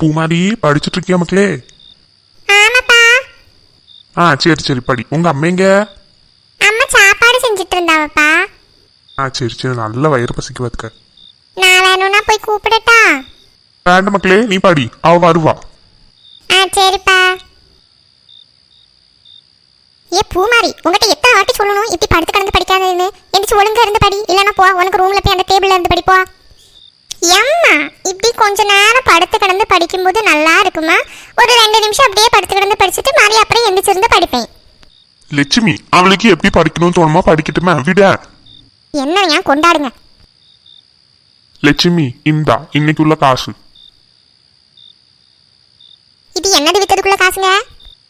பூமாரி படிச்சுட்டு இருக்கியா மக்களே? ஆமாப்பா. ஆ சரி சரி படி. உங்க அம்மைங்க அம்மா சாப்பாடு செஞ்சுட்டு இருந்தாவப்பா ஆ சரி சரி நல்ல வயிறு பசிக்கு பார்த்துக்க நான் வேணும்னா போய் கூப்பிடட்டா? வேண்டாம் மக்களே நீ படி. அவ வருவா. ஆ சரிப்பா. ஏ பூமாரி உங்ககிட்ட எத்தனை வாட்டி சொல்லணும்? இப்படி படுத்து கிடந்து படிக்காதன்னு. எந்திரிச்சு ஒழுங்கா இருந்து படி. இல்லைன்னா போ உனக்கு ரூம்ல போய் அந்த டேபிள்ல இருந்து படிப்போ எம்மா இப்படி கொஞ்ச நேரம் படுத்து கிடந்து படிக்கும்போது நல்லா இருக்குமா? ஒரு ரெண்டு நிமிஷம் அப்படியே படுத்து கிடந்து படிச்சுட்டு மாதிரி அப்புறம் எந்திரிச்சிருந்து படிப்பேன். லட்சுமி அவளுக்கு எப்படி படிக்கணும்னு தோணுமோ படிக்கட்டுமே விட. என்ன ஏன் கொண்டாடுங்க. லட்சுமி இந்தா இன்னைக்கு உள்ள காசு. இது என்னது வித்ததுக்குள்ள காசுங்க?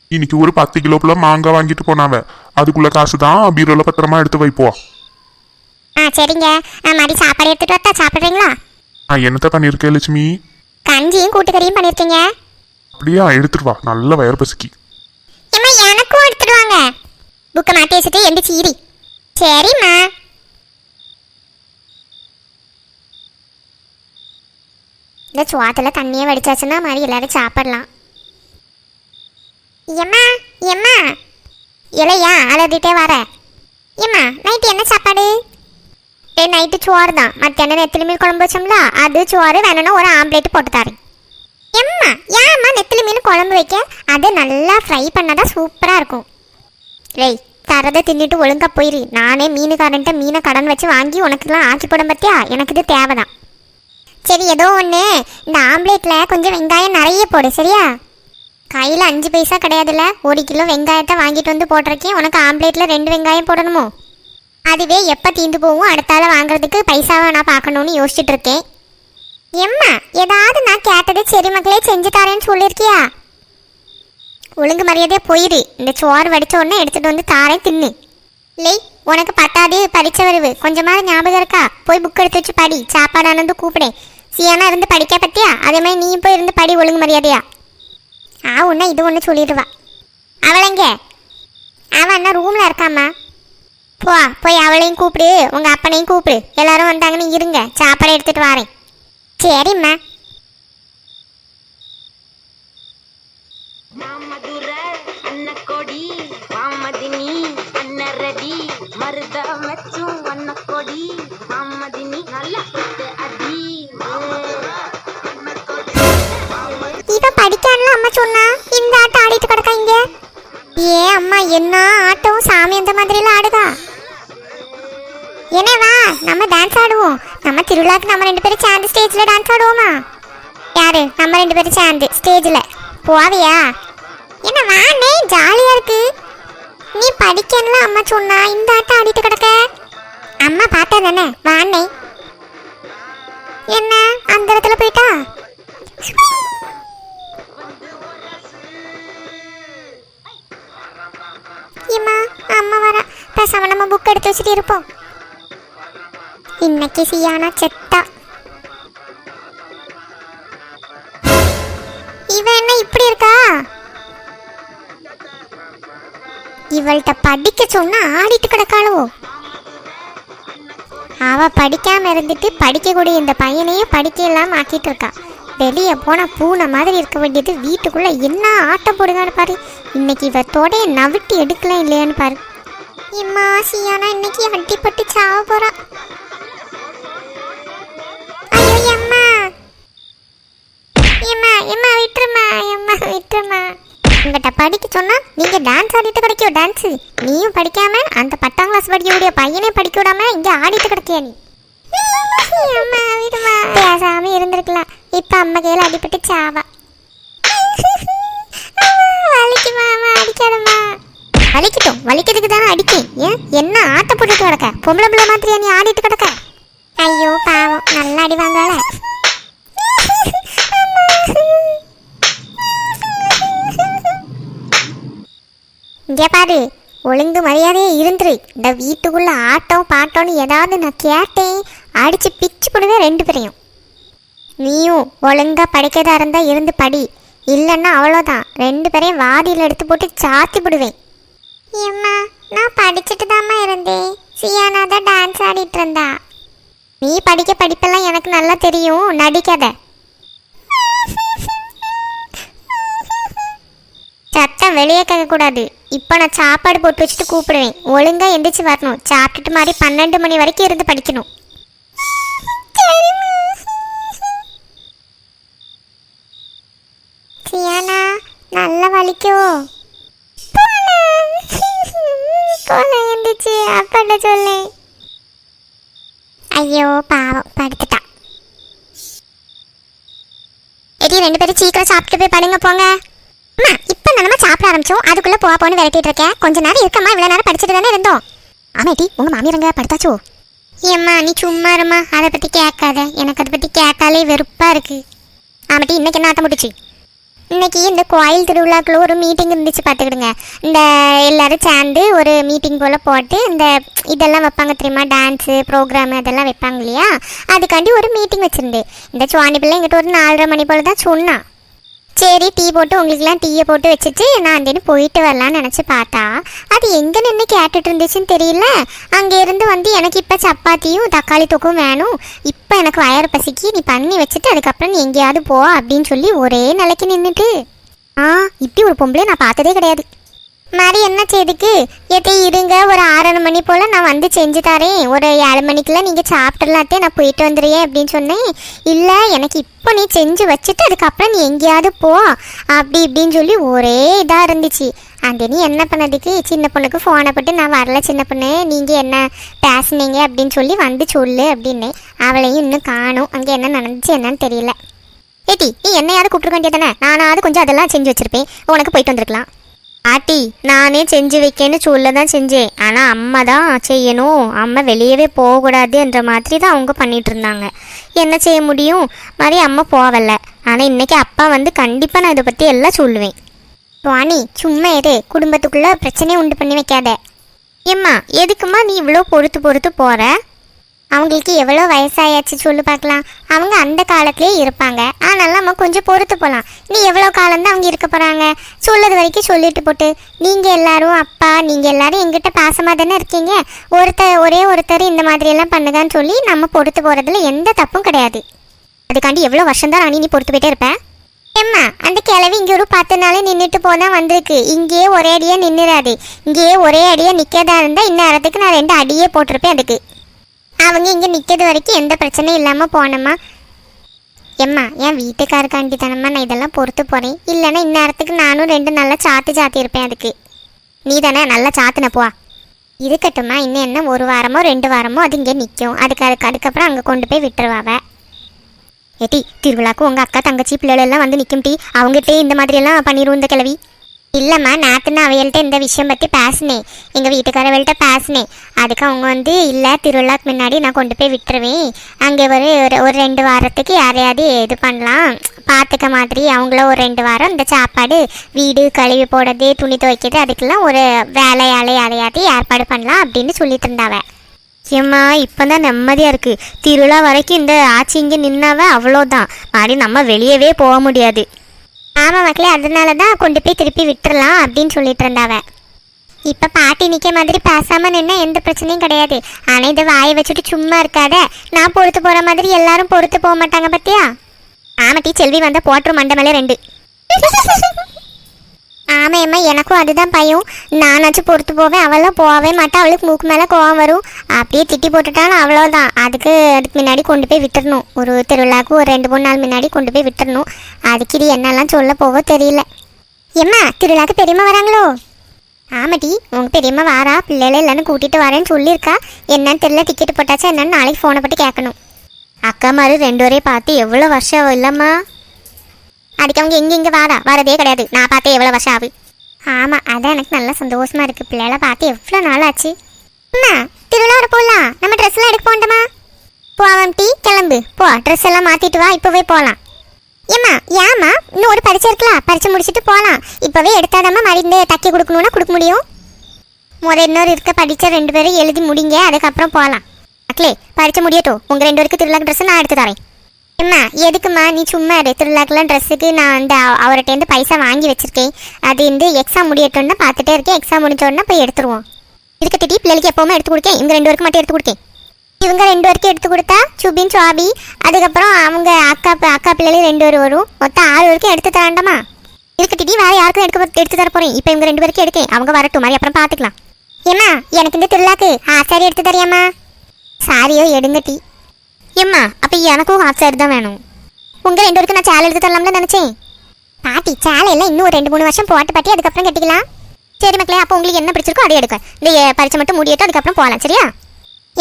இன்னைக்கு ஒரு பத்து கிலோக்குள்ள மாங்காய் வாங்கிட்டு போனாவ. அதுக்குள்ள காசு தான் பீரோல பத்திரமா எடுத்து வைப்போம். ஆ சரிங்க. ஆ மாதிரி சாப்பாடு எடுத்துட்டு வரட்டா? சாப்பிட்றீங்களா? நான் என்னத்த பண்ணியிருக்கேன் லட்சுமி? கஞ்சியும் கூட்டுக்கறியும் பண்ணியிருக்கீங்க அப்படியா எடுத்துட்டு வா. நல்ல வயிறு பசிக்கு. ஏம்மா எனக்கும் எடுத்துட்டு வாங்க. புக்கை மாட்டி வச்சுட்டு எந்திரிச்சு ஈரி சரிம்மா. இந்த சுவாத்தில் தண்ணியை வடிச்சாச்சுன்னா மாதிரி எல்லாரும் சாப்பிடலாம். எம்மா எம்மா இலையா அலறிட்டே வர. எம்மா நைட்டு என்ன சாப்பாடு? ஏ நைட்டு சோறு தான். மத்தியானம் நெத்திலி மீன் குழம்பு வச்சோம்ல அது சோறு வேணும்னா ஒரு ஆம்லேட் போட்டு தரேன். எம்மா ஏம்மா நெத்திலி மீன் குழம்பு வைக்க? அதை நல்லா ஃப்ரை பண்ணாதான் சூப்பராக இருக்கும். லேய் தரதை தின்னுட்டு ஒழுங்காக போயிரு. நானே மீனுக்காரன்ட்ட மீனை கடன் வச்சு வாங்கி உனக்குலாம் ஆக்கி போட பார்த்தியா எனக்கு இது தேவைதான். சரி ஏதோ ஒன்று இந்த ஆம்லேட்டில் கொஞ்சம் வெங்காயம் நிறைய போடு சரியா? கையில் அஞ்சு பைசா கிடையாதுல்ல? ஒரு கிலோ வெங்காயத்தை வாங்கிட்டு வந்து போட்டிருக்கேன். உனக்கு ஆம்லேட்டில் ரெண்டு வெங்காயம் போடணுமோ? அதுவே எப்போ தீந்து போகும் அடுத்தால வாங்குறதுக்கு பைசாவை நான் பார்க்கணும்னு யோசிச்சுட்டு இருக்கேன் எம்மா ஏதாவது நான் கேட்டது சரி மக்களே செஞ்சு தரேன்னு சொல்லியிருக்கியா ஒழுங்கு மரியாதையாக போயிரு. இந்த சோறு வடிச்ச உடனே எடுத்துகிட்டு வந்து தாரேன் தின்னு. இல்லை உனக்கு பத்தாது பரீட்சை வருவு. கொஞ்சமாவது ஞாபகம் இருக்கா? போய் புக் எடுத்து வச்சு படி. சாப்பாடு ஆனந்து கூப்பிடேன் சியானா இருந்து படிக்க பத்தியா? அதே மாதிரி நீயும் போய் இருந்து படி ஒழுங்கு மரியாதையா. ஆ ஒன்று இது ஒன்று சொல்லிடுவா. அவளைங்க? அவன் அண்ணா ரூமில் இருக்காம்மா. போ போய் அவளையும் கூப்பிடு உங்கள் அப்பனையும் கூப்பிடு. எல்லாரும் வந்தாங்கன்னு இருங்க. சாப்பாடு எடுத்துட்டு வரேன். சரிம்மா. மாமதுர அன்னக்கொடி மாமதினி அன்னரடி மருத மெச்சும் வண்ணக்கொடி மாமதினி நல்ல சுத்து அடி. இவ படிக்கான்ல அம்மா சொன்னா. இந்த ஆட்டம் ஆடிட்டு கிடக்கா இங்க? ஏ அம்மா என்ன ஆட்டம்? சாமி அந்த மாதிரிலாம் ஆடுதா? என்ன வா நம்ம டான்ஸ் ஆடுவோம். நம்ம திருவிழாக்கு நம்ம ரெண்டு பேரும் சேர்ந்து ஸ்டேஜில் டான்ஸ் ஆடுவோமா? யாரு? நம்ம ரெண்டு பேரும் சேர்ந்து ஸ்டேஜில் போவியா? என்ன வானே ஜாலியாக இருக்கு. நீ படிக்கல அம்மா சொன்னா. இந்த ஆட்டம் ஆடிட்டு கிடக்க. அம்மா பார்த்தா தானே? வானே என்ன? அந்த இடத்துல போயிட்டா? இம்மா அம்மா வர. பேசாம நம்ம புக் எடுத்து வச்சுட்டு இருப்போம். இன்னைக்கு சியானா செத்தா. இவ என்ன இப்படி இருக்கா? இவள்கிட்ட படிக்க சொன்னா ஆடிட்டு கிடக்காளோ? அவ படிக்காம இருந்துட்டு படிக்கக்கூடிய இந்த பையனையும் படிக்க இல்லாம ஆக்கிட்டு இருக்கா. வெளியே போனா பூனை மாதிரி இருக்க வேண்டியது வீட்டுக்குள்ள என்ன ஆட்டம் போடுதான்னு பாரு. இன்னைக்கு இவ தொடைய நவிட்டி எடுக்கலாம் இல்லையான்னு பாரு. இம்மா சியானா இன்னைக்கு அடிப்பட்டு சாவ போறா. எம்மா விட்டுருமா எம்மா விட்டுருமா உங்கள்கிட்ட படிக்க சொன்னால் நீங்கள் டான்ஸ் ஆடிட்டு கிடைக்கும் டான்ஸு நீயும் படிக்காம அந்த பத்தாம் கிளாஸ் படிக்கக்கூடிய பையனே படிக்க விடாம இங்கே ஆடிட்டு கிடைக்கியா நீ? அம்மா விடுமா. பேசாம இருந்திருக்கலாம். இப்போ அம்மா கையில் அடிபட்டு சாவா. வலிக்குமா அம்மா அடிக்காதம்மா. வலிக்கட்டும் வலிக்கிறதுக்கு தானே அடிக்கேன். ஏன்? என்ன ஆட்ட போட்டுட்டு கிடக்க? பொம்பளை பிள்ளை மாதிரியா நீ ஆடிட்டு கிடக்க? ஐயோ பாவம். நல்லா அடி வாங்கால இங்கே பாரு ஒழுங்கு மரியாதையே இருந்துரு. இந்த வீட்டுக்குள்ள ஆட்டம் பாட்டம்னு ஏதாவது நான் கேட்டேன் அடிச்சு பிச்சு போடுவேன் ரெண்டு பேரையும். நீயும் ஒழுங்கா படிக்கிறதா இருந்தா இருந்து படி. இல்லைன்னா அவ்வளோதான் ரெண்டு பேரையும் வாதியில் எடுத்து போட்டு சாத்தி போடுவேன். ஏம்மா நான் படிச்சுட்டு தாம்மா இருந்தேன். சியானா தான் டான்ஸ் ஆடிட்டு இருந்தா. நீ படிக்க படிப்பெல்லாம் எனக்கு நல்லா தெரியும். நடிக்காத. சத்தம் வெளியே கேட்கக்கூடாது இப்போ நான் சாப்பாடு போட்டு வச்சுட்டு கூப்பிடுவேன். ஒழுங்கா எந்திரிச்சு வரணும். சாப்பிட்டுட்டு மாதிரி பன்னெண்டு மணி வரைக்கும் இருந்து படிக்கணும். சியானா நல்ல வலிக்கோ? போல எந்திரிச்சு அப்பாட்ட சொல்லு ஐயோ பாவம். படுத்துட்டா எடி ரெண்டு பேரும் சீக்கிரம் சாப்பிட்டு போய் படுங்க போங்க. அம்மா இப்போ நம்ம சாப்பிட ஆரம்பிச்சோம். அதுக்குள்ள போக போன்னு விரட்டிட்டு இருக்கேன். கொஞ்ச நேரம் இருக்கம்மா இவ்வளவு நேரம் படிச்சுட்டு தானே இருந்தோம். ஆமாட்டி டி உங்க மாமியாரங்க படுத்தாச்சோ? ஏம்மா நீ சும்மா இருமா அதை பத்தி கேட்காத. எனக்கு அதை பத்தி கேட்டாலே வெறுப்பா இருக்கு. ஆமாட்டி இன்னைக்கு என்ன ஆட்டம் முடிச்சு இன்னைக்கு இந்த கோயில் திருவிழாக்குள்ள ஒரு மீட்டிங் இருந்துச்சு பார்த்துக்கிடுங்க. இந்த எல்லாரும் சேர்ந்து ஒரு மீட்டிங் போல் போட்டு இந்த இதெல்லாம் வைப்பாங்க தெரியுமா? டான்ஸு ப்ரோக்ராம் அதெல்லாம் வைப்பாங்க இல்லையா? அதுக்காண்டி ஒரு மீட்டிங் வச்சுருந்து. இந்த சுவாணி பிள்ளை எங்கிட்ட ஒரு நாலரை மணி போல் தான் சொன்னான். சரி டீ போட்டு உங்களுக்குலாம் டீயை போட்டு வச்சுட்டு நான் அந்தேன்னு போயிட்டு வரலான்னு நினச்சி பார்த்தா அது எங்கே நின்று கேட்டுட்டு இருந்துச்சுன்னு தெரியல. அங்கே இருந்து வந்து எனக்கு இப்போ சப்பாத்தியும் தக்காளி தொக்கும் வேணும். இப்போ எனக்கு வயறு பசிக்கு நீ பண்ணி வச்சுட்டு அதுக்கப்புறம் நீ எங்கேயாவது போ அப்படின்னு சொல்லி ஒரே நிலைக்கு நின்றுட்டு ஆ இப்படி ஒரு பொம்பளை நான் பார்த்ததே கிடையாது. மாதிரி என்ன செய்துக்கு? எதை இருங்க ஒரு ஆறரை மணி போல் நான் வந்து செஞ்சு தரேன். ஒரு ஏழு மணிக்கெல்லாம் நீங்கள் சாப்பிட்றலாத்தே நான் போயிட்டு வந்துடுறேன் அப்படின்னு சொன்னேன். இல்லை எனக்கு இப்போ நீ செஞ்சு வச்சுட்டு அதுக்கப்புறம் நீ எங்கேயாவது போ. அப்படி இப்படின்னு சொல்லி ஒரே இதாக இருந்துச்சு. அந்த நீ என்ன பண்ணதுக்கு? சின்ன பொண்ணுக்கு ஃபோனை போட்டு நான் வரல சின்ன பொண்ணு நீங்கள் என்ன பேசுனீங்க? அப்படின்னு சொல்லி வந்து சொல்லு அப்படின்னு. அவளையும் இன்னும் காணும். அங்கே என்ன நடந்துச்சு என்னன்னு தெரியல. ஏட்டி நீ என்னையாவது கூப்பிட்டுருக்க வேண்டியதானே நானாவது கொஞ்சம் அதெல்லாம் செஞ்சு வச்சுருப்பேன். உனக்கு போயிட்டு வந்திருக்கலாம். ஆட்டி நானே செஞ்சு வைக்கேன்னு சொல்ல தான் செஞ்சேன். ஆனால் அம்மா தான் செய்யணும். அம்மா வெளியவே போகக்கூடாதுன்ற மாதிரி தான் அவங்க பண்ணிட்டு இருந்தாங்க. என்ன செய்ய முடியும்? மாதிரி அம்மா போகலை ஆனால் இன்னைக்கு அப்பா வந்து கண்டிப்பாக நான் இதை பற்றி எல்லாம் சொல்லுவேன். வாணி சும்மா இரு. குடும்பத்துக்குள்ளே பிரச்சனையை உண்டு பண்ணி வைக்காத. ஏம்மா எதுக்கும்மா நீ இவ்வளோ பொறுத்து பொறுத்து போகிற அவங்களுக்கு எவ்வளோ வயசாயாச்சு சொல்லு பார்க்கலாம். அவங்க அந்த காலத்திலே இருப்பாங்க. ஆனால் நம்ம கொஞ்சம் பொறுத்து போகலாம் நீ எவ்வளோ காலம்தான் அவங்க இருக்க போகிறாங்க சொல்லது வரைக்கும் சொல்லிட்டு போட்டு நீங்கள் எல்லாரும் அப்பா நீங்கள் எல்லாரும் எங்கிட்ட பாசமாக தானே இருக்கீங்க? ஒருத்தர் ஒரே ஒருத்தர் இந்த மாதிரியெல்லாம் பண்ணுதான்னு சொல்லி நம்ம பொறுத்து போகிறதுல எந்த தப்பும் கிடையாது. அதுக்காண்டி எவ்வளோ வருஷம்தான் ராணி நீ பொறுத்து போயிட்டே இருப்பேன் ஏம்மா அந்த கிழவி இங்கே ஒரு பத்து நாள் நின்றுட்டு போனால் வந்திருக்கு. இங்கேயே ஒரே அடியாக நின்றுடாது இங்கேயே ஒரே அடியாக நிற்கதா இருந்தால் இந்நேரத்துக்கு நான் ரெண்டு அடியே போட்டிருப்பேன் அதுக்கு. அவங்க இங்கே நிற்கிறது வரைக்கும் எந்த பிரச்சனையும் இல்லாமல் போனோமா எம்மா என் வீட்டுக்காருக்காண்டி தானம்மா நான் இதெல்லாம் பொறுத்து போகிறேன் இல்லைன்னா இந்நேரத்துக்கு நானும் ரெண்டு நல்லா சாத்து சாத்தி இருப்பேன் அதுக்கு. நீ தானே நல்லா சாத்துன போவா இருக்கட்டும்மா இன்னும் என்ன ஒரு வாரமோ ரெண்டு வாரமோ அது இங்கே நிற்கும் அதுக்கு அதுக்கு அதுக்கப்புறம் அங்கே கொண்டு போய் விட்டுருவாவ ஏட்டி திருவிழாக்கு உங்கள் அக்கா தங்கச்சி பிள்ளைகள் எல்லாம் வந்து நிற்கும் டி அவங்ககிட்டே இந்த மாதிரியெல்லாம் பண்ணிடுவோம் இந்த கிழவி. இல்லைம்மா நேற்று நான் அவையல்கிட்ட இந்த விஷயம் பற்றி பேசினேன் எங்கள் வீட்டுக்காரவள்கிட்ட பேசினேன் அதுக்கு அவங்க வந்து இல்லை திருவிழாக்கு முன்னாடி நான் கொண்டு போய் விட்டுருவேன். அங்கே ஒரு ஒரு- ஒரு ரெண்டு வாரத்துக்கு யாரையாவது இது பண்ணலாம். பார்த்துக்க மாதிரி. அவங்கள ஒரு ரெண்டு வாரம் இந்த சாப்பாடு வீடு கழுவி போடுறது துணி துவைக்கிறது அதுக்கெல்லாம் ஒரு வேலையாளை யாரையாவது ஏற்பாடு பண்ணலாம் அப்படின்னு சொல்லிட்டு இருந்தாவ. ஏம்மா இப்போதான் நிம்மதியாக இருக்குது திருவிழா வரைக்கும் இந்த ஆட்சி இங்கே நின்னாவ அவ்வளோதான். மாதிரி நம்ம வெளியவே போக முடியாது. ஆமாம் மக்களே அதனால தான் கொண்டு போய் திருப்பி விட்டுறலாம் அப்படின்னு சொல்லிட்டு இருந்தாவ. இப்போ பாட்டி நிற்க மாதிரி பேசாமல் நின்னா எந்த பிரச்சனையும் கிடையாது. ஆனால் இதை வாயை வச்சுட்டு சும்மா இருக்காத. நான் பொறுத்து போகிற மாதிரி எல்லாரும் பொறுத்து போக மாட்டாங்க பத்தியா? ஆமாட்டி செல்வி வந்தால் போட்டுரும் மண்டமலே ரெண்டு. ஆமாம்மா எனக்கும் அதுதான் பயம். நானாச்சும் பொறுத்து போவேன் அவளும் போகவே மாட்டா. அவளுக்கு மூக்கு மேலே கோவம் வரும். அப்படியே திட்டி போட்டுட்டாலும் அவ்வளோதான் அதுக்கு அதுக்கு முன்னாடி கொண்டு போய் விட்டுறணும். ஒரு திருவிழாவுக்கு ஒரு ரெண்டு மூணு நாள் முன்னாடி கொண்டு போய் விட்டுறணும். அதுக்கு இது என்னெல்லாம் சொல்ல போகோ தெரியல. எம்மா திருவிழாக்கு பெரியம்மா வராங்களோ? ஆமாட்டி உங்கள் பெரியம்மா வாரா. பிள்ளைகளை எல்லாரும் கூட்டிகிட்டு வரேன்னு சொல்லியிருக்கா. என்னன்னு தெரியல டிக்கெட் போட்டாச்சா என்னன்னு நாளைக்கு ஃபோனை போட்டு கேட்கணும். அக்கா மாதிரி ரெண்டு வரையும் பார்த்து எவ்வளோ வருஷம் இல்லைம்மா? அதுக்கு அவங்க எங்கே இங்கே வாடா. வரதே கிடையாது. நான் பார்த்தே எவ்வளோ வருஷம் ஆகுது. ஆமாம் அதான் எனக்கு நல்ல சந்தோஷமாக இருக்குது பிள்ளைகளை பார்த்து எவ்வளோ நாள் ஆச்சு அம்மா திருவிழா போகலாம் நம்ம ட்ரெஸ்லாம் எடுக்க போண்டமா போவோம் டீ கிளம்பு. போ ட்ரெஸ் எல்லாம் மாற்றிட்டு வா இப்போவே போகலாம் ஏம்மா ஏம்மா? இன்னும் ஒரு பரிச்சை இருக்கலாம் பரிச்சை முடிச்சுட்டு போகலாம் இப்போவே எடுத்தாதாம்மா மருந்து தைக்க கொடுக்கணும்னா கொடுக்க முடியும். முத இன்னொரு இருக்க படித்த ரெண்டு பேரும் எழுதி முடிங்க. அதுக்கப்புறம் போகலாம் அக்லே பரிச்சை முடியட்டும். உங்கள் ரெண்டு பேருக்கு திருவிழா ட்ரெஸ் நான் எடுத்து தரேன். அம்மா எதுக்கும்மா? நீ சும்மா இரு. திருவிழாக்கெல்லாம் ட்ரெஸ்ஸுக்கு நான் வந்து அவர்கிட்டேருந்து பைசா வாங்கி வச்சிருக்கேன். அது வந்து எக்ஸாம் முடியட்டோன்னா பார்த்துட்டே இருக்கேன். எக்ஸாம் முடிஞ்சோடனே போய் எடுத்துருவோம். இதுக்கு திட்டி பிள்ளைக்கு எப்போவுமே எடுத்து கொடுக்கேன். இவங்க ரெண்டு பேருக்கு மட்டும் எடுத்து கொடுக்கேன். இவங்க ரெண்டு பேருக்கு எடுத்து கொடுத்தா சுபின் சுவாபி அதுக்கப்புறம் அவங்க அக்கா அக்கா பிள்ளைகளும் ரெண்டு பேர் வரும். மொத்தம் ஆறு வரைக்கும் எடுத்து தரண்டாமா இதுக்கு திட்டி வேறு யாருக்கும் எடுக்க எடுத்து தர போகிறேன் இப்போ இவங்க ரெண்டு பேருக்கு எடுக்கேன். அவங்க வரட்டும். மாதிரி அப்புறம் பார்த்துக்கலாம். ஏம்மா எனக்கு இந்த திருவிழாக்கு ஆ சாரி எடுத்து தரியாம்மா? சாரியோ எடுங்கட்டி ஏம்மா அப்போ எனக்கும் ஹாஃப் சாரி தான் வேணும். உங்க ரெண்டு பேருக்கு நான் சேலை எடுத்து தரலாம்னு நினைச்சேன். பாட்டி சேலை எல்லாம் இன்னும் ஒரு ரெண்டு மூணு வருஷம் போட்டு பாட்டி அதுக்கப்புறம் கட்டிக்கலாம். சரி மக்களே அப்போ உங்களுக்கு என்ன பிடிச்சிருக்கோ அதை எடுக்க இந்த பரிச்சை மட்டும் முடியட்டும் அதுக்கப்புறம் போகலாம் சரியா?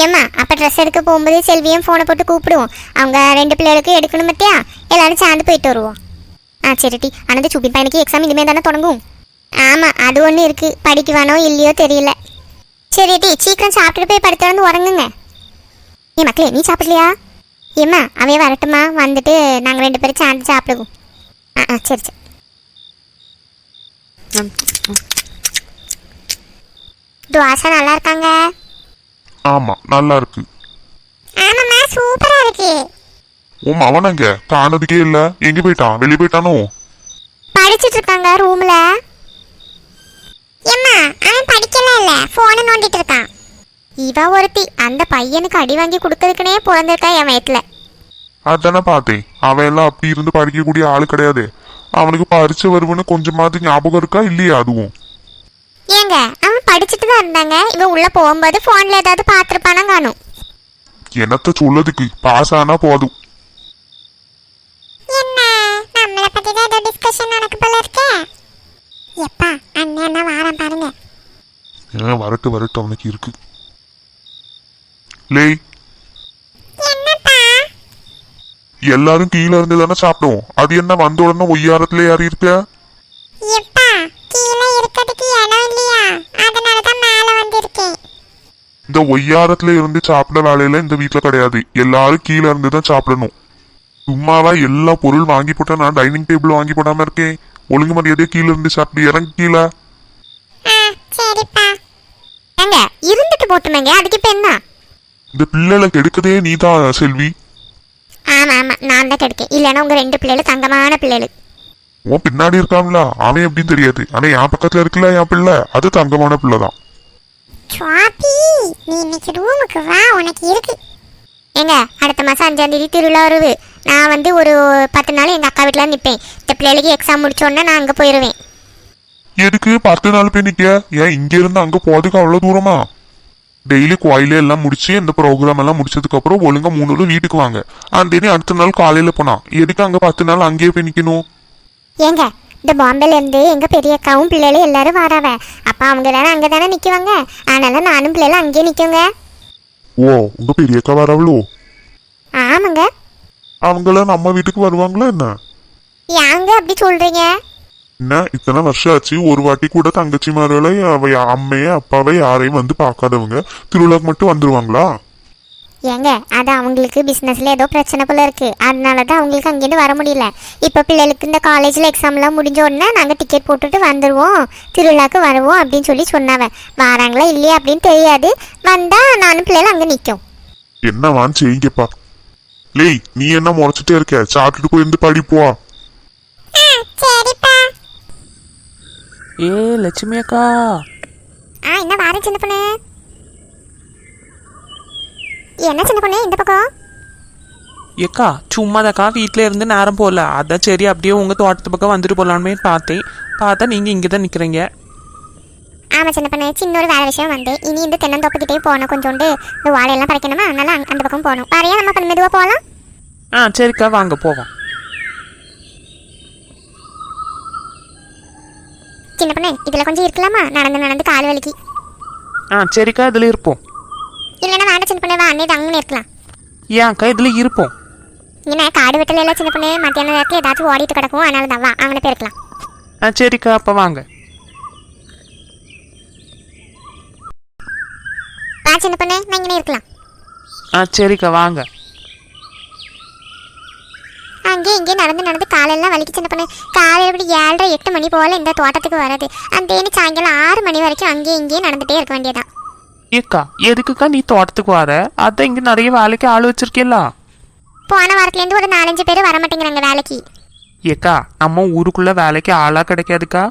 ஏம்மா அப்போ ட்ரெஸ் எடுக்க போகும்போது செல்வியும் ஃபோனை போட்டு கூப்பிடுவோம். அவங்க ரெண்டு பிள்ளைகளுக்கு எடுக்கணும் பத்தியா? எல்லாரும் சேர்ந்து போயிட்டு வருவோம். ஆ சரி டி. ஆனால் சுபி பையனுக்கு எக்ஸாம் இனிமேல் தானே தொடங்கும்? ஆமாம் அது ஒன்று இருக்குது படிக்குவானோ இல்லையோ தெரியல. சரி டி. சீக்கிரம் சாப்பிட்டுட்டு போய் படுத்து வந்து உறங்குங்க. ஏ மக்களே நீ சாப்பிடலையா? ஏம்மா அவைய வரட்டுமா வந்துட்டு நாங்கள் ரெண்டு பேரும் சேர்ந்து சாப்பிடுவோம். ஆ ஆ சரி சரி. துவாசா நல்லா இருக்காங்க? ஆமா நல்லா இருக்கு. ஆமாம்மா சூப்பராக இருக்கு. உன் அவன் எங்க? காணதுக்கே இல்ல. எங்க போயிட்டான்? வெளியே போயிட்டானோ? படிச்சிட்டு இருக்காங்க ரூம்ல ஏம்மா அவன் படிக்கலாம் இல்ல. போனை நோண்டிட்டு இருக்கான். இவ ஒருத்தி அந்த பையனுக்கு அடி வாங்கி கொடுக்கறதுக்குனே பிறந்திருக்கா என் வயத்துல. அதானே பார்த்தேன் அவன் எல்லாம் அப்படி இருந்து படிக்கக்கூடிய ஆளு கிடையாது. அவனுக்கு பரிச்சை வருவன்னு கொஞ்சமாவது ஞாபகம் இருக்கா இல்லையா அதுவும்? ஏங்க அவன் படிச்சுட்டு தான் இருந்தாங்க. இவன் உள்ள போகும்போது போன்ல ஏதாவது பார்த்துருப்பானா காணும். என்னத்த சொல்லதுக்கு பாஸ் ஆனா போதும். என்ன? நம்மள பத்தி தான் ஏதோ டிஸ்கஷன் நடக்க போல இருக்கே. எப்பா அண்ணன் என்ன வாரம் பாருங்க. ஏன் வரட்டு வரட்டு அவனுக்கு இருக்கு. என்னப்பா? எல்லாரும் கீழே இருந்து தானே சாப்பிடுவோம். அது என்ன வந்த உடனே ஒய்யாரத்துல யாரு இருக்க? இந்த ஒய்யாரத்துல இருந்து சாப்பிட வேலையில இந்த வீட்ல கிடையாது. எல்லாரும் கீழே இருந்து தான் சாப்பிடணும். சும்மாவா எல்லா பொருள் வாங்கி போட்டா நான் டைனிங் டேபிள் வாங்கி போடாம இருக்கேன். ஒழுங்கு மரியாதையா கீழே இருந்து சாப்பிட்டு இறங்கி கீழே. இருந்துட்டு போட்டுமேங்க. அதுக்கு இப்போ என்ன? இந்த பிள்ளைகளை கெடுக்கதே நீதான் செல்வி. ஆமா ஆமா நான் தான் கிடைக்கேன் இல்லைன்னா உங்க ரெண்டு பிள்ளைகள் தங்கமான பிள்ளைகள். உன் பின்னாடி இருக்கான்ல அவன் எப்படின்னு தெரியாது. ஆனா என் பக்கத்துல இருக்குல்ல என் பிள்ளை. அது தங்கமான பிள்ளை தான் சுவாபி நீ இன்னைக்கு ரூமுக்கு வா உனக்கு இருக்கு. ஏங்க அடுத்த மாசம் அஞ்சாம் தேதி திருவிழா வருது. நான் வந்து ஒரு பத்து நாள் எங்க அக்கா வீட்டில் நிற்பேன் இந்த பிள்ளைகளுக்கு எக்ஸாம் முடிச்சோடனே நான் அங்கே போயிடுவேன் எதுக்கு பத்து நாள் போய் நிக்க? ஏன் இங்க இருந்து அங்க போறதுக்கு அவ்வளவு தூரமா? டெய்லி கோயில எல்லாம் முடிச்சு இந்த ப்ரோக்ராம் எல்லாம் முடிச்சதுக்கு அப்புறம் ஒழுங்கா மூணு நாள் வீட்டுக்கு வாங்க. அந்த அடுத்த நாள் காலையில போனா எதுக்கு அங்க பத்து நாள் அங்கேயே போய் நிக்கணும்? ஏங்க இந்த பாம்பேல இருந்து எங்க பெரிய அக்காவும் பிள்ளைகளும் எல்லாரும் வராவ? அப்ப அவங்க தானே அங்கே தானே நிற்குவாங்க அதனால நானும் பிள்ளைகளும் அங்கேயே நிற்குங்க ஓ உங்க பெரியக்கா வரவளோ? ஆமாங்க. அவங்களாம் நம்ம வீட்டுக்கு வருவாங்களா என்ன? ஏங்க அப்படி சொல்றீங்க? என்ன? இத்தனை வருஷம் ஆச்சு. ஒரு வாட்டி கூட தங்கச்சி மார்களை அவ அம்மைய அப்பாவை யாரையும் வந்து பார்க்காதவங்க. திருவிழாக்கு மட்டும் வந்துருவாங்களா? ஏங்க அது அவங்களுக்கு பிஸ்னஸில் ஏதோ பிரச்சனை போல இருக்கு. அதனால தான் அவங்களுக்கு அங்கேருந்து வர முடியல. இப்போ பிள்ளைகளுக்கு இந்த காலேஜில் எக்ஸாம்லாம் முடிஞ்ச உடனே நாங்கள் டிக்கெட் போட்டுட்டு வந்துடுவோம் திருவிழாக்கு வருவோம் அப்படின்னு சொல்லி சொன்னாவ. வராங்களா இல்லையா அப்படின்னு தெரியாது. வந்தால் நானும் பிள்ளைகளும் அங்கே நிற்கும். என்னவான்னு செய்யுங்கப்பா. லேய் நீ என்ன முறைச்சிட்டே இருக்க? சாப்பிட்டுட்டு போயிருந்து படிப்போ சரிப்பா ஏ லட்சுமி அக்கா. ஆ என்ன வாரம் சின்ன பொண்ணு. என்ன சின்ன பொண்ணு இந்த பக்கம்? ஏக்கா சும்மாதாக்கா வீட்டில் இருந்து நேரம் போகல. அதான் சரி அப்படியே உங்கள் தோட்டத்து பக்கம் வந்துட்டு போகலான்னு பார்த்தேன். பார்த்தா நீங்கள் இங்கே தான் நிற்கிறீங்க ஆமாம் சின்ன பொண்ணு சின்ன ஒரு வேலை விஷயம் வந்து. இனி இந்த தென்னந்தோப்புக்கிட்டே போகணும் கொஞ்சோண்டு. இந்த வாழையெல்லாம் பறிக்கணுமா? அதனால அந்த பக்கம் போகணும். வரையா நம்ம மெதுவாக போகலாம் ஆ சரிக்கா வாங்க போவோம். சின்ன பொண்ணு இதில் கொஞ்சம் இருக்கலாமா? நடந்து நடந்து கால் வலிக்கு. ஆ சரிக்கா இதில் இருப்போம். இல்லைன்னா வேண்டாம் சின்ன பொண்ணு வா அங்கே இருக்கலாம். ஏன் அக்கா இதில் இருப்போம். இங்கே காடு வெட்டல எல்லாம் சின்ன பொண்ணு? மத்தியான நேரத்தில் ஏதாச்சும் ஓடிட்டு கிடக்கும் அதனால தான் வா அவனை போயிருக்கலாம் ஆ சரிக்கா அப்போ வாங்க. வா சின்ன பொண்ணு நான் இங்கே இருக்கலாம். ஆ சரிக்கா வாங்க. அங்கேயே இங்கே நடந்து நடந்து காலெல்லாம் வலிக்கு சின்ன பொண்ணு. காலையில் இப்படி ஏழரை எட்டு மணி போல் இந்த தோட்டத்துக்கு வராது அந்த சாயங்காலம் ஆறு மணி வரைக்கும் அங்கேயும் இங்கேயும் நடந்துகிட்டே இருக்க வேண்டியதான் ஏக்கா எதுக்குக்கா நீ தோட்டத்துக்கு வர? அதான் இங்கே நிறைய வேலைக்கு ஆள் வச்சிருக்கீல்ல. போன வாரத்துலேருந்து ஒரு நாலஞ்சு பேர் வர மாட்டேங்கிறாங்க வேலைக்கு. ஏக்கா நம்ம ஊருக்குள்ள வேலைக்கு ஆளாக கிடைக்காதுக்கா.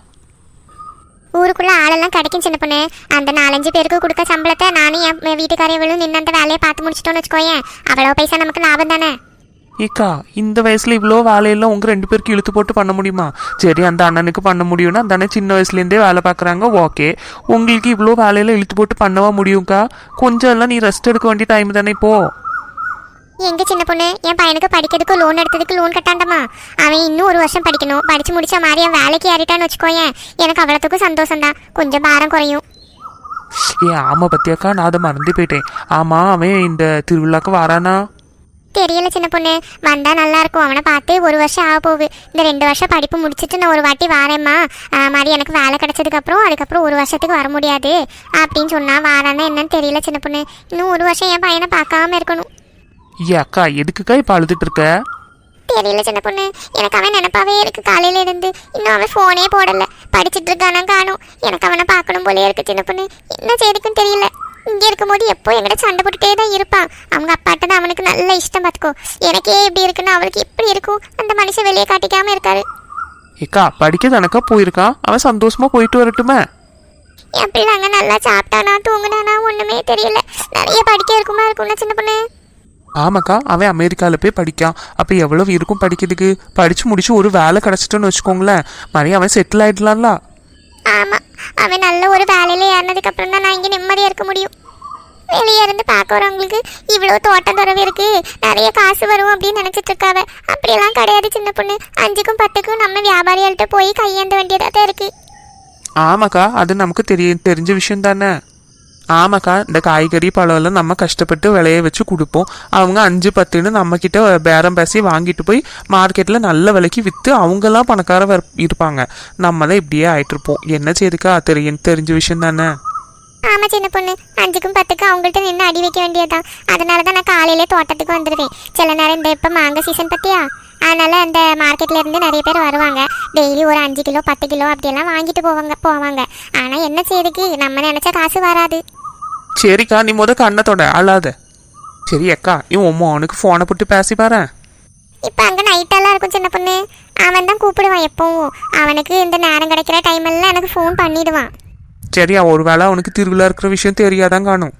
ஊருக்குள்ள ஆளெல்லாம் கிடைக்கும் சின்ன பொண்ணு. அந்த நாலஞ்சு பேருக்கு கொடுக்க சம்பளத்தை நானும் என் வீட்டுக்காரையவளும் நின்று அந்த வேலையை பார்த்து முடிச்சிட்டோன்னு வச்சுக்கோயேன். அவ்வளோ பைசா நமக்கு லாபம் தானே? ஏக்கா இந்த வயசுல இவ்வளோ வேலையெல்லாம் உங்க ரெண்டு பேருக்கு இழுத்து போட்டு பண்ண முடியுமா? சரி அந்த அண்ணனுக்கு பண்ண முடியும்னா அந்த அண்ணன் சின்ன வயசுலேருந்தே வேலை பார்க்குறாங்க ஓகே. உங்களுக்கு இவ்வளோ வேலையெல்லாம் இழுத்து போட்டு பண்ணவா முடியும்க்கா? கொஞ்சம் எல்லாம் நீ ரெஸ்ட் எடுக்க வேண்டிய டைம் தானே இப்போ எங்க சின்ன பொண்ணு? என் பையனுக்கு படிக்கிறதுக்கு லோன் எடுத்ததுக்கு லோன் கட்டாண்டமா? அவன் இன்னும் ஒரு வருஷம் படிக்கணும். படிச்சு முடிச்ச மாதிரி அவன் வேலைக்கு ஏறிட்டான்னு வச்சுக்கோயேன். எனக்கு அவ்வளோத்துக்கும் சந்தோஷம் தான் கொஞ்சம் பாரம் குறையும். ஏ ஆமாம் பத்தியாக்கா நான் அதை மறந்து போயிட்டேன். ஆமாம் அவன் இந்த திருவிழாக்கு வரானா? தெரியல சின்ன பொண்ணு. வந்தா நல்லா இருக்கும் அவனை பார்த்து ஒரு வருஷம் ஆக போகுது. இந்த ரெண்டு வருஷம் படிப்பு முடிச்சிட்டு நான் ஒரு வாட்டி வாரேம்மா. மாதிரி எனக்கு வேலை கிடைச்சதுக்கு அப்புறம் அதுக்கப்புறம் ஒரு வருஷத்துக்கு வர முடியாது அப்படின்னு சொன்னா வாரானா என்னன்னு தெரியல சின்ன பொண்ணு. இன்னும் ஒரு வருஷம் என் பையனை பார்க்காம இருக்கணும். ஏ அக்கா எதுக்குக்கா இப்போ அழுதுட்டு இருக்க? தெரியல சின்ன பொண்ணு. எனக்கு அவன் நினப்பாவே இருக்கு காலையில இருந்து. இன்னும் அவன் ஃபோனே போடல. படிச்சிட்டு இருக்கானா காணும். எனக்கு அவனை பார்க்கணும் போலே இருக்கு சின்ன பொண்ணு. என்ன செய்துக்கும் தெரியல. இங்க இருக்கும்போது எப்போ என்கிட்ட சண்டை போட்டுட்டே தான் இருப்பான். அவங்க அப்பாட்ட தான் அவனுக்கு நல்ல இஷ்டம் பார்த்துக்கோ எனக்கே இப்படி இருக்குன்னு அவளுக்கு எப்படி இருக்கும்? அந்த மனுஷன் வெளியே காட்டிக்காம இருக்காரு. ஏக்கா படிக்க தானக்கா போயிருக்கான் அவன் சந்தோஷமா போயிட்டு வரட்டுமே. என் பிள்ளைங்க நல்லா சாப்பிட்டானா தூங்குனானா ஒண்ணுமே தெரியல. நிறைய படிக்க இருக்குமா இருக்கும்ல சின்ன பொண்ணு? ஆமாக்கா அவன் அமெரிக்காவில் போய் படிக்கான். அப்போ எவ்வளோ இருக்கும் படிக்கிறதுக்கு? படித்து முடிச்சு ஒரு வேலை கிடச்சிட்டோன்னு வச்சுக்கோங்களேன். மாதிரி அவன் செட்டில் ஆயிடலாம்ல. ஆமாம் அவன் நல்ல ஒரு வேலையில் ஏறினதுக்கப்புறம் தான் நான் இங்கே நிம்மதியாக இருக்க முடியும். வெளியே இருந்து பார்க்குறவங்களுக்கு இவ்வளோ தோட்டம் துறவு இருக்குது நிறைய காசு வரும் அப்படின்னு நினச்சிட்டு இருக்காவ. அப்படியெல்லாம் கிடையாது சின்ன பொண்ணு. அஞ்சுக்கும் பத்துக்கும் நம்ம வியாபாரிகள்கிட்ட போய் கையேந்த வேண்டியதாக தான் இருக்குது ஆமாக்கா அது நமக்கு தெரிய தெரிஞ்ச விஷயம் தானே. ஆமாக்கா இந்த காய்கறி பழம் எல்லாம் நம்ம கஷ்டப்பட்டு விளைய வச்சு கொடுப்போம். அவங்க அஞ்சு பத்துன்னு நம்மக்கிட்ட பேரம் பேசி வாங்கிட்டு போய் மார்க்கெட்டில் நல்ல விலைக்கு விற்று அவங்கெல்லாம் பணக்கார இருப்பாங்க. நம்ம தான் இப்படியே ஆயிட்டு இருப்போம் என்ன செய்யுதுக்கா தெரியும் தெரிஞ்ச விஷயம் தானே? ஆமா சின்ன பொண்ணு. அஞ்சுக்கும் பத்துக்கும் அவங்கள்ட்ட நின்று அடி வைக்க வேண்டியதுதான். அதனால தான் நான் காலையிலே தோட்டத்துக்கு வந்துடுவேன் சில நேரம் இந்த இப்போ மாங்க சீசன் பத்தியா? அதனால அந்த மார்க்கெட்ல இருந்து நிறைய பேர் வருவாங்க. டெய்லி ஒரு அஞ்சு கிலோ பத்து கிலோ அப்படியெல்லாம் வாங்கிட்டு போவாங்க போவாங்க. ஆனா என்ன செய்யுதுக்கு நம்ம நினைச்ச காசு வராது. சரிக்கா நீ முத கண்ணத்தோட அழாத சரி அக்கா இவன் உம்மா அவனுக்கு ஃபோனை போட்டு பேசி பாரு இப்போ அங்கே நைட்டெல்லாம் இருக்கும் சின்ன பொண்ணு அவன் தான் கூப்பிடுவான் எப்பவும் அவனுக்கு இந்த நேரம் கிடைக்கிற டைம் எல்லாம் எனக்கு ஃபோன் பண்ணிடுவான் சரி அவன் ஒரு வேளை அவனுக்கு திருவிழா இருக்கிற விஷயம் தெரியாதான் காணும்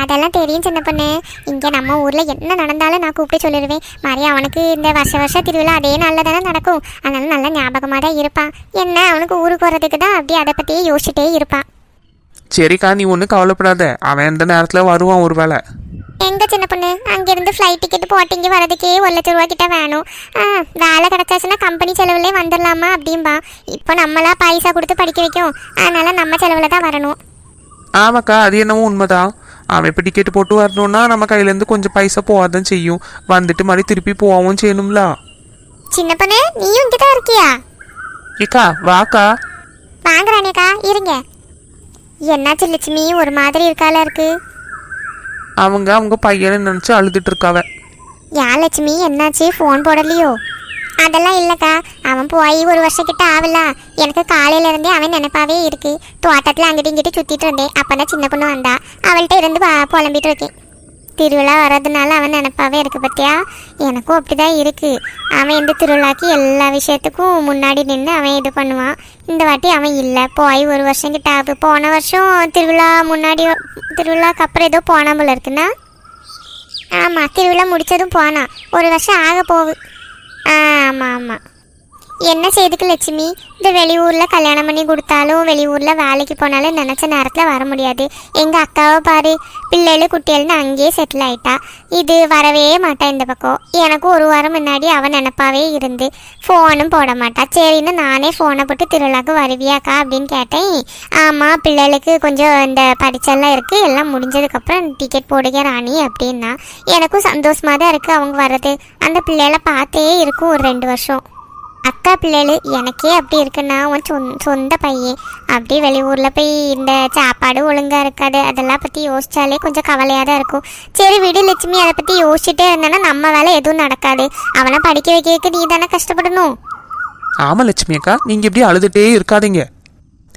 அதெல்லாம் தெரியும் சின்ன பொண்ணு இங்கே நம்ம ஊரில் என்ன நடந்தாலும் நான் கூப்பிட்டு சொல்லிடுவேன் மாதிரி அவனுக்கு இந்த வருஷ வருஷம் திருவிழா அதே நாளில் தானே நடக்கும் அதனால நல்ல ஞாபகமாக தான் இருப்பான் என்ன அவனுக்கு ஊருக்கு வர்றதுக்கு தான் அப்படியே அதை பற்றியே யோசிச்சுட்டே இருப்பான் சரிக்கா நீ ஒன்றும் கவலைப்படாத. அவன் எந்த நேரத்தில் வருவான் ஒரு வேளை எங்க சின்ன பொண்ணு? அங்கேருந்து ஃப்ளைட் டிக்கெட் போட்டு இங்கே வரதுக்கே ஒரு லட்ச ரூபா கிட்ட வேணும். ஆ வேலை கிடச்சாச்சுன்னா கம்பெனி செலவுலேயே வந்துடலாமா அப்படின்பா இப்போ நம்மளா பைசா கொடுத்து படிக்க வைக்கும். அதனால நம்ம செலவில் தான் வரணும். ஆமாக்கா அது என்னவோ உண்மைதான். அவன் இப்போ டிக்கெட் போட்டு வரணும்னா நம்ம கையிலேருந்து கொஞ்சம் பைசா போகாதான் செய்யும். வந்துட்டு மாதிரி திருப்பி போகவும் செய்யணும்ல. சின்ன பொண்ணு நீயும் இங்கே தான் இருக்கியா? ஏக்கா வாக்கா. வாங்குறானேக்கா இருங்க. என்னாச்சு லட்சுமி? ஒரு மாதிரி இருக்கால இருக்கு? அவங்க அவங்க பையனை நினச்சி அழுதுட்டு இருக்காவ. ஏன் லட்சுமி என்னாச்சு? ஃபோன் போடலையோ? அதெல்லாம் இல்லைக்கா. அவன் போய் ஒரு வருஷம் கிட்ட ஆகல. எனக்கு காலையில இருந்தே அவன் நினைப்பாவே இருக்கு. தோட்டத்தில் அங்கிட்டு இங்கிட்டு சுத்திட்டு இருந்தேன். அப்பதான் சின்ன பொண்ணு வந்தா. அவள்கிட்ட இருந்து புலம்பிட்டு இருக்கேன். திருவிழா வர்றதுனால அவன் நினப்பாவே இருக்கு பத்தியா? எனக்கும் அப்படிதான் இருக்கு. அவன் இந்த திருவிழாக்கு எல்லா விஷயத்துக்கும் முன்னாடி நின்று அவன் இது பண்ணுவான். இந்த வாட்டி அவன் இல்லை. போய் ஒரு வருஷம் கிட்ட ஆகுது. போன வருஷம் திருவிழா முன்னாடி திருவிழாக்கு அப்புறம் ஏதோ போன போல இருக்குன்னா ஆமாம் திருவிழா முடித்ததும் போனான். ஒரு வருஷம் ஆக போகுது. ஆமாம் ஆமாம் என்ன செய்துக்கு லட்சுமி? இந்த வெளியூரில் கல்யாணம் பண்ணி கொடுத்தாலும் வெளியூரில் வேலைக்கு போனாலும் நினச்ச நேரத்தில் வர முடியாது. எங்கள் அக்காவை பாரு. பிள்ளைகள் குட்டிகள்னு அங்கேயே செட்டில் ஆயிட்டா. இது வரவே மாட்டா இந்த பக்கம். எனக்கும் ஒரு வாரம் முன்னாடி அவன் நினப்பாவே இருந்து. ஃபோனும் போட மாட்டா. சரின்னு நானே ஃபோனை போட்டு திருவிழாக்கு வருவியாக்கா அப்படின்னு கேட்டேன். ஆமாம் பிள்ளைகளுக்கு கொஞ்சம் இந்த பரீட்சைலாம் இருக்குது எல்லாம் முடிஞ்சதுக்கப்புறம் டிக்கெட் போடுங்க ராணி அப்படின்னா. எனக்கும் சந்தோஷமாக தான் இருக்குது அவங்க வர்றது. அந்த பிள்ளைகளை பார்த்தே இருக்கும் ஒரு ரெண்டு வருஷம். அக்கா பிள்ளைகள் எனக்கே அப்படி இருக்குன்னா உன் சொந் சொந்த பையன். அப்படியே வெளியூரில் போய் இந்த சாப்பாடு ஒழுங்காக இருக்காது. அதெல்லாம் பற்றி யோசிச்சாலே கொஞ்சம் கவலையாக தான் இருக்கும். சரி விடு லட்சுமி அதை பற்றி யோசிச்சுட்டே இருந்தேன்னா நம்ம வேலை எதுவும் நடக்காது. அவனை படிக்க வைக்க நீ தானே கஷ்டப்படணும்? ஆமாம் லட்சுமி அக்கா நீங்கள் இப்படி அழுதுகிட்டே இருக்காதீங்க.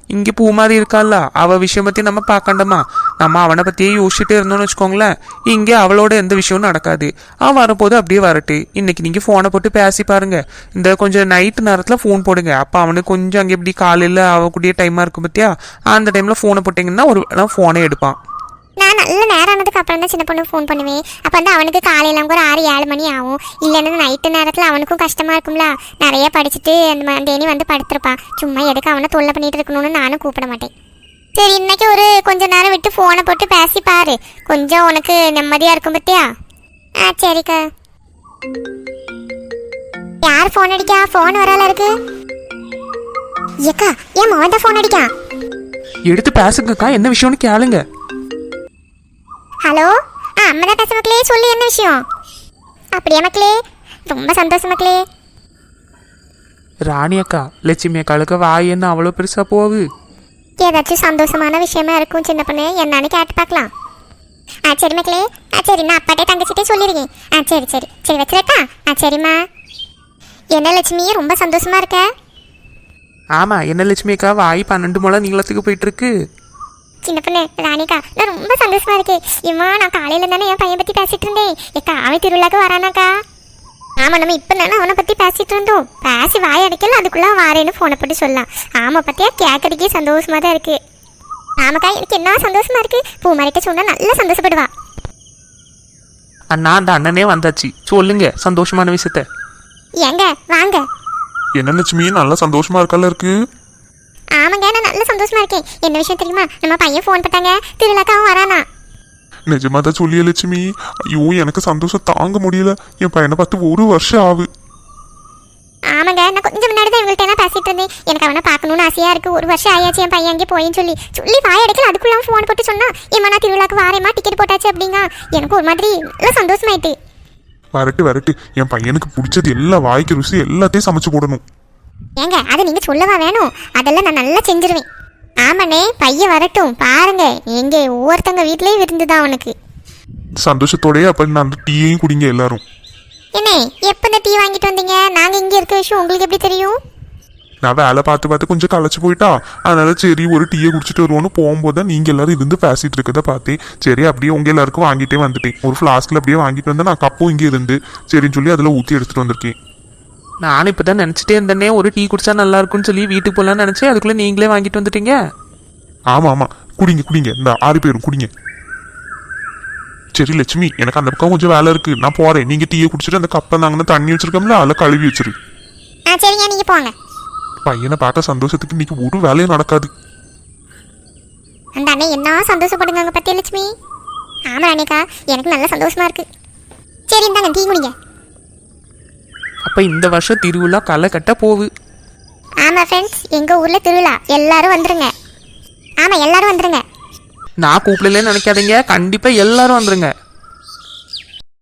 இங்கே பூ மாதிரி இருக்கால்ல அவள் விஷயம் பற்றி நம்ம பார்க்கண்டமா நம்ம அவனை பற்றியே யோசிச்சுட்டே இருந்தோம்னு வச்சுக்கோங்களேன். இங்கே அவளோட எந்த விஷயமும் நடக்காது. அவன் வரும்போது அப்படியே வரட்டு. இன்னைக்கு நீங்கள் ஃபோனை போட்டு பேசி பாருங்க. இந்த கொஞ்சம் நைட்டு நேரத்தில் ஃபோன் போடுங்க. அப்போ அவனுக்கு கொஞ்சம் அங்கே எப்படி காலையில் அவக்கூடிய டைமாக இருக்கும் பற்றியா அந்த டைமில் ஃபோனை போட்டிங்கன்னா ஒரு ஃபோனை எடுப்பான். நான் நல்ல நேரம் ஆனதுக்கு அப்புறம் தான் சின்ன பொண்ணு ஃபோன் பண்ணுவேன். அப்போ வந்து அவனுக்கு காலையில ஒரு ஆறு ஏழு மணி ஆகும். இல்லைன்னா நைட்டு நேரத்தில் அவனுக்கும் கஷ்டமா இருக்கும்ல. நிறைய படிச்சுட்டு அந்த மண்டேனி வந்து படுத்திருப்பான். சும்மா எதுக்கு அவனை தொல்லை பண்ணிட்டு இருக்கணும்னு நானும் கூப்பிட மாட்டேன். சரி இன்னைக்கு ஒரு கொஞ்ச நேரம் விட்டு ஃபோனை போட்டு பேசி பாரு. கொஞ்சம் உனக்கு நிம்மதியாக இருக்கும் பத்தியா? ஆ சரிக்கா. யார் ஃபோன் அடிக்கா? ஃபோன் வரால இருக்கு. ஏக்கா ஏன் மோகன் ஃபோன் அடிக்கா? எடுத்து பேசுங்கக்கா. என்ன விஷயம்னு கேளுங்க. ஹலோ? ஆ அம்மா தான் பேச மக்களே சொல்லு என்ன விஷயம்? அப்படியா மக்களே? ரொம்ப சந்தோஷம் மக்களே. ராணி அக்கா லட்சுமி அக்காளுக்கு வாய் என்ன அவ்வளோ பெருசா போகுது? ஏதாச்சும் சந்தோஷமான விஷயமா இருக்கும் சின்ன பொண்ணு என்னன்னு கேட்டு பார்க்கலாம். ஆ சரி மக்களே. ஆ சரி நான் அப்பாட்டே தங்கச்சிட்டே சொல்லிருக்கேன் ஆ சரி சரி. சரி வச்சிருக்கா? ஆ சரிம்மா. என்ன லட்சுமி ரொம்ப சந்தோஷமா இருக்க? ஆமா என்ன லட்சுமி அக்கா வாய் பன்னெண்டு முளை நீளத்துக்கு போயிட்டு இருக்கு. சின்ன பொண்ணு ராணிக்கா நான் ரொம்ப சந்தோஷமா இருக்கேன் இம்மா நான் காலையில தானே என் பையன் பத்தி பேசிட்டு இருந்தேன். ஏக்கா அவன் திருவிழாக்கு வரானாக்கா? ஆமா நம்ம இப்ப தானே அவனை பத்தி பேசிட்டு இருந்தோம். பேசி வாய் அடைக்கல அதுக்குள்ள வாரேன்னு போனை போட்டு சொல்லலாம் ஆமா பத்தியா கேட்கறதுக்கே சந்தோஷமா தான் இருக்கு. ஆமாக்கா எனக்கு என்ன சந்தோஷமா இருக்கு? பூமாரிட்ட சொன்னா நல்லா சந்தோஷப்படுவா. அண்ணா அந்த அண்ணனே வந்தாச்சு. சொல்லுங்க சந்தோஷமான விஷயத்த. ஏங்க வாங்க. என்ன லட்சுமி நல்லா சந்தோஷமா இருக்கல இருக்கு? ஆமாங்க நான் நல்ல சந்தோஷமா இருக்கேன். என்ன விஷயம் தெரியுமா? நம்ம பையன் ஃபோன் பண்ணாங்க திருவிழாக்கு அவன் வரானா? நிஜமா தான் சொல்லிய லட்சுமி. ஐயோ எனக்கு சந்தோஷம் தாங்க முடியல. என் பையனை பார்த்து ஒரு வருஷம் ஆகு ஆமாங்க நான் கொஞ்சம் முன்னாடி தான் இவங்கள்ட்ட எல்லாம் பேசிட்டு இருந்தேன். எனக்கு அவனை பார்க்கணும்னு ஆசையா இருக்கு. ஒரு வருஷம் ஆயாச்சு என் பையன் அங்கே போயின்னு சொல்லி. சொல்லி வாய் அடைக்கல அதுக்குள்ள ஃபோன் போட்டு சொன்னா ஏமா நான் திருவிழாக்கு வாரேம்மா டிக்கெட் போட்டாச்சு அப்படிங்க எனக்கு ஒரு மாதிரி நல்லா சந்தோஷமாயிட்டு. வரட்டு வரட்டு. என் பையனுக்கு பிடிச்சது எல்லா வாய்க்கு ருசி எல்லாத்தையும் சமைச்சு போடணும். ஏங்க அதை நீங்க சொல்லவா வேணும்? அதெல்லாம் நான் நல்லா செஞ்சிருவேன். ஆமாண்ணே பையன் வரட்டும். பாருங்க எங்க ஒவ்வொருத்தங்க வீட்லயே விருந்துதான் அவனுக்கு சந்தோஷத்தோடயே அப்ப நான் டீயையும் குடிங்க எல்லாரும். என்ன எப்போ இந்த டீ வாங்கிட்டு வந்தீங்க? நாங்க இங்க இருக்க விஷயம் உங்களுக்கு எப்படி தெரியும்? நான் வேலை பார்த்து பார்த்து கொஞ்சம் களைச்சு போயிட்டா. அதனால சரி ஒரு டீயை குடிச்சிட்டு வருவோன்னு போகும்போது தான் நீங்க எல்லாரும் இருந்து பேசிட்டு இருக்கத பார்த்தேன். சரி அப்படியே உங்க எல்லாருக்கும் வாங்கிட்டே வந்துட்டேன். ஒரு ஃப்ளாஸ்க்ல அப்படியே வாங்கிட்டு வந்தேன் நான் கப்பும் இங்கே இருந்து சரின்னு சொல்லி அதில் ஊற்றி எடுத்துட்டு வந்திருக்கேன். நானும் இப்பதான் நினைச்சிட்டே இருந்தேனே. ஒரு டீ குடிச்சா நல்லா இருக்கும்னு சொல்லி வீட்டுக்கு போலாம்னு நினைச்சேன். அதுக்குள்ள நீங்களே வாங்கிட்டு வந்துட்டீங்க? ஆமா ஆமா. குடிங்க குடிங்க. இந்த ஆறு பேரும் குடிங்க. சரி லட்சுமி எனக்கு அந்த பக்கம் கொஞ்சம் வேலை இருக்கு. நான் போறேன். நீங்க டீயை குடிச்சிட்டு அந்த கப்பை நாங்கன்னு தண்ணி வச்சிருக்கோம்ல அதில் கழுவி வச்சிரு. ஆ சரிங்க நீங்க போங்க. பையனை பார்க்க சந்தோஷத்துக்கு இன்னைக்கு ஒரு வேலையும் நடக்காது. அந்த அண்ணன் என்ன சந்தோஷப்படுங்க பத்திய லட்சுமி? ஆமா அன்னைக்கா எனக்கு நல்ல சந்தோஷமா இருக்கு. சரி இந்தாங்க டீ குடிங்க. அப்ப இந்த வருஷம் திருவிழா களை கட்ட போகுது. ஆமா ஃப்ரெண்ட்ஸ் எங்க ஊர்ல திருவிழா. எல்லாரும் வந்துருங்க. ஆமா எல்லாரும் வந்துருங்க. நான் கூப்பிடலன்னு நினைக்காதீங்க. கண்டிப்பா எல்லாரும் வந்துருங்க.